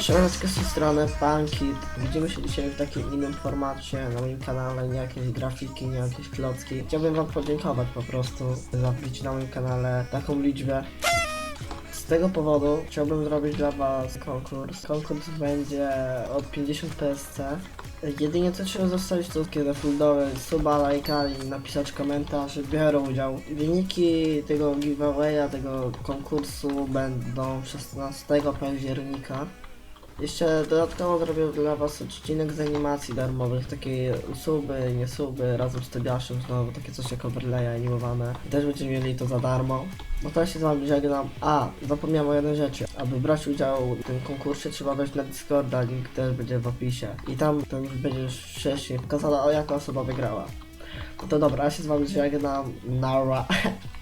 Siemaneczko z tej strony Pankit. Widzimy się dzisiaj w takim innym formacie na moim kanale, nie jakieś grafiki, nie jakieś klocki. Chciałbym wam podziękować po prostu za wbicie na moim kanale taką liczbę. Z tego powodu chciałbym zrobić dla was konkurs. Konkurs będzie od 50 PSC. Jedynie co trzeba zostawić to kiedy foldowy suba, lajka i napisać komentarz, biorę udział. Wyniki tego giveawaya, tego konkursu będą 16 października. Jeszcze dodatkowo zrobię dla was odcinek z animacji darmowych, takie suby, nie suby, razem z Tobiaszem znowu, takie coś jak overlay animowane. Też będziecie mieli to za darmo. No to ja się z wami żegnam. A, zapomniałem o jednej rzeczy. Aby brać udział w tym konkursie trzeba wejść na Discorda, link też będzie w opisie. I tam tam już będzie już wcześniej pokazana o jaka osoba wygrała. No to dobra, ja się z wami żegnam. Nara.